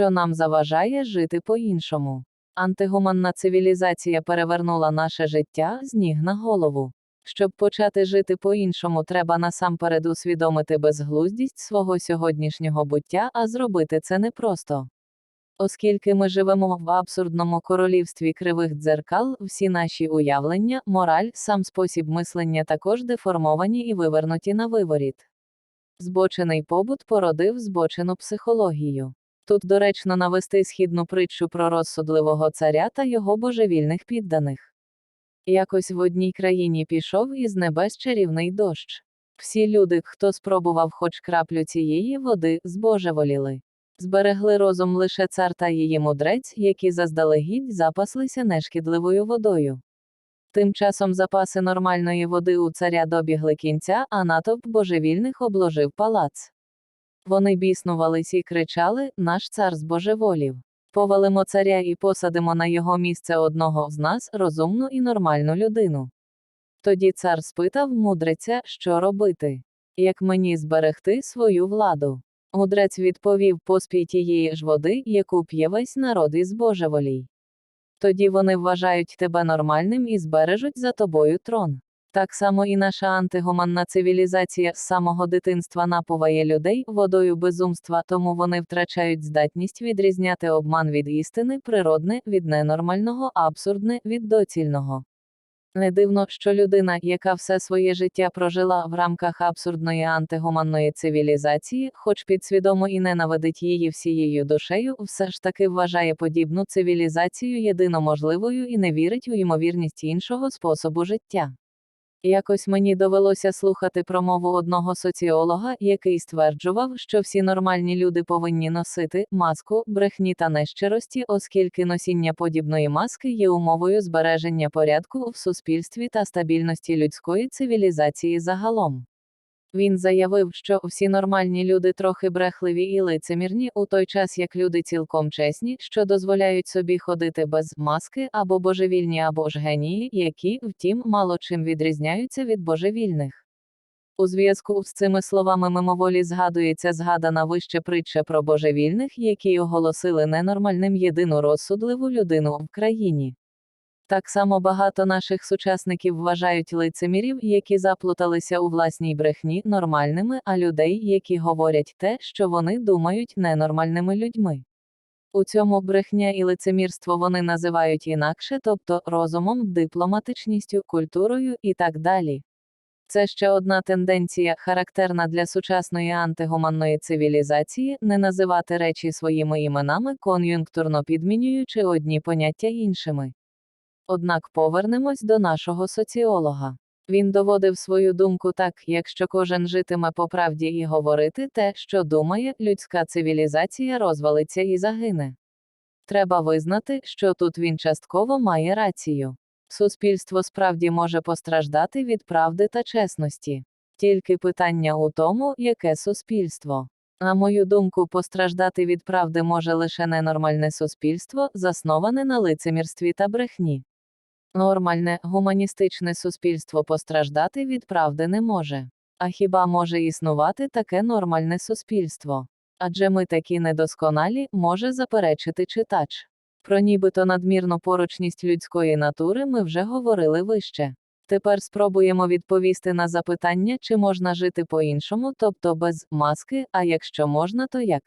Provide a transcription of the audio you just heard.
що нам заважає жити по-іншому. Антигуманна цивілізація перевернула наше життя з ніг на голову. Щоб почати жити по-іншому, треба насамперед усвідомити безглуздість свого сьогоднішнього буття, а зробити це непросто. Оскільки ми живемо в абсурдному королівстві кривих дзеркал, всі наші уявлення, мораль, сам спосіб мислення також деформовані і вивернуті на виворіт. Збочений побут породив збочену психологію. Тут доречно навести східну притчу про розсудливого царя та його божевільних підданих. Якось в одній країні пішов із небес чарівний дощ. Всі люди, хто спробував хоч краплю цієї води, збожеволіли. Зберегли розум лише цар та її мудрець, які заздалегідь запаслися нешкідливою водою. Тим часом запаси нормальної води у царя добігли кінця, а натовп божевільних обложив палац. Вони біснувались і кричали: Наш цар збожеволів. Повалимо царя і посадимо на його місце одного з нас, розумну і нормальну людину. Тоді цар спитав мудреця, що робити, як мені зберегти свою владу. Мудрець відповів поспій тієї ж води, яку п'є весь народ із божеволій. Тоді вони вважають тебе нормальним і збережуть за тобою трон. Так само і наша антигуманна цивілізація з самого дитинства напуває людей водою безумства, тому вони втрачають здатність відрізняти обман від істини, природне від ненормального, абсурдне від доцільного. Не дивно, що людина, яка все своє життя прожила в рамках абсурдної антигуманної цивілізації, хоч підсвідомо і ненавидить її всією душею, все ж таки вважає подібну цивілізацію єдиноможливою і не вірить у ймовірність іншого способу життя. Якось мені довелося слухати промову одного соціолога, який стверджував, що всі нормальні люди повинні носити маску, брехні та нещирості, оскільки носіння подібної маски є умовою збереження порядку в суспільстві та стабільності людської цивілізації загалом. Він заявив, що всі нормальні люди трохи брехливі і лицемірні, у той час як люди цілком чесні, що дозволяють собі ходити без маски або божевільні або ж генії, які, втім, мало чим відрізняються від божевільних. У зв'язку з цими словами мимоволі згадується згадана вище притча про божевільних, які оголосили ненормальним єдину розсудливу людину в країні. Так само багато наших сучасників вважають лицемірів, які заплуталися у власній брехні нормальними, а людей, які говорять те, що вони думають ненормальними людьми. У цьому брехня і лицемірство вони називають інакше, тобто розумом, дипломатичністю, культурою і так далі. Це ще одна тенденція, характерна для сучасної антигуманної цивілізації, не називати речі своїми іменами, кон'юнктурно підмінюючи одні поняття іншими. Однак повернемось до нашого соціолога. Він доводив свою думку так, якщо кожен житиме по правді і говорити те, що думає, людська цивілізація розвалиться і загине. Треба визнати, що тут він частково має рацію. Суспільство справді може постраждати від правди та чесності. Тільки питання у тому, яке суспільство. На мою думку, постраждати від правди може лише ненормальне суспільство, засноване на лицемірстві та брехні. Нормальне, гуманістичне суспільство постраждати від правди не може. А хіба може існувати таке нормальне суспільство? Адже ми такі недосконалі, може заперечити читач. Про нібито надмірну порочність людської натури ми вже говорили вище. Тепер спробуємо відповісти на запитання, чи можна жити по-іншому, тобто без маски, а якщо можна, то як.